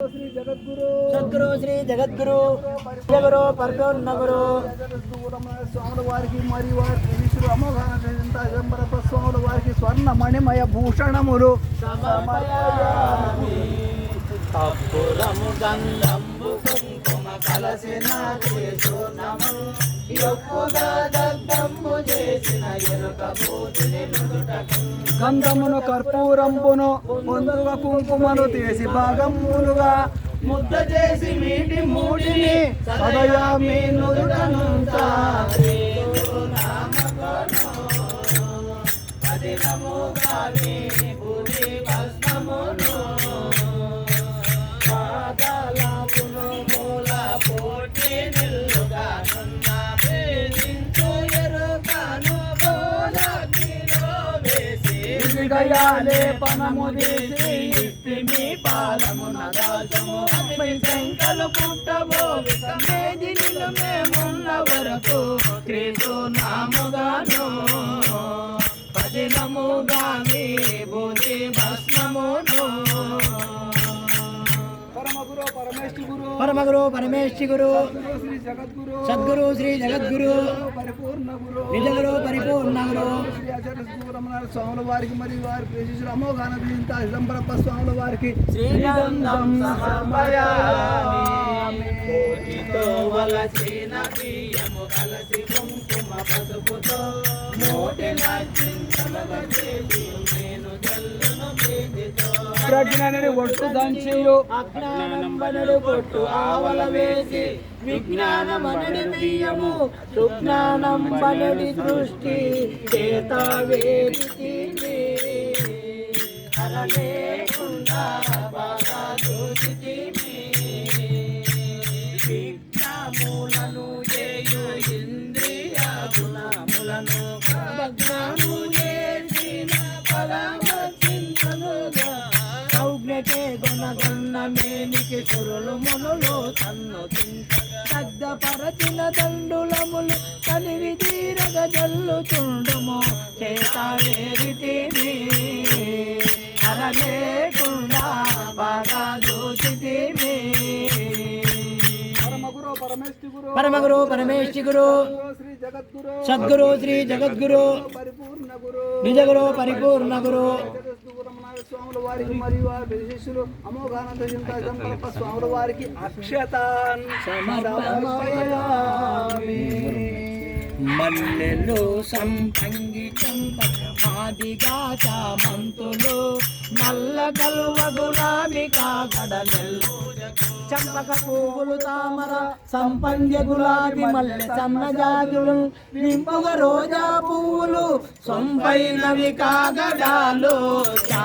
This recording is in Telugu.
శ్రీ జగద్గురు. సద్గురు శ్రీ జగద్గురు. జగరు పరమోన్నగురు స్వాముల వారికి మరియు వారి అమోఘానంబరప స్వాముల వారికి స్వర్ణ మణిమయ భూషణములు కలసిన గంధమును కర్పూరంపును ముందుగా కుంకుమను తీసి భాగములుగా ముద్ద చేసి మీటి మూడిని సదయా మీ నుదుటను గయాలే పనము తీసి మీ పాలమున దాల్చము మీ శంకలు పుట్టబో పరమగురు పరమేశ్వరి గురు శ్రీ సద్గురు శ్రీ జగద్గురు పరిపూర్ణ నిజగురు పరిపూర్ణ గురు స్వాముల వారికి మరియు వారి ప్రేషిస్తున్న అమోఘాన చిదంబరప్ప స్వాముల వారికి శ్రీగంధం కలసి కుంకుమ పసుపుతో మోటి ప్రీతితో ఒట్టు దంచియు. అజ్ఞానంబనుడు కొట్టు ఆవల వేసి విజ్ఞానమనడి బియ్యము సుజ్ఞానంబనడి దృష్టి చేత వేడితి హరలేకుండా బాగా దోచితిమి విజ్ఞాములను మేనికి సురులు మునులు తన్ను దగ్ధపరచిన దండులములు కలివి తీరగ జల్లుచుండుము. చేత వేరితిని హరలేకుండా బాగా దోచితిని పరమగురు పరమేశ్వరి గురు సద్గురు శ్రీ జగద్గురు నిజగురు పరిపూర్ణ గురు. స్వాముల వారికి మరియు వారి శిష్యులు అమోఘానంద చింత చిదంబరప్ప స్వాముల వారికి అక్షతాన్ మల్లెలు సంపంగి చంపక మాదిగా చామంతులు నల్ల కలువ గులాబీ కాకడలు చంపక పువ్వులు తామర సంపంగ గులాబి మల్లె సన్నజాజులు నింపగ రోజా పువ్వులు సొంపైనవి కాగడాలు చా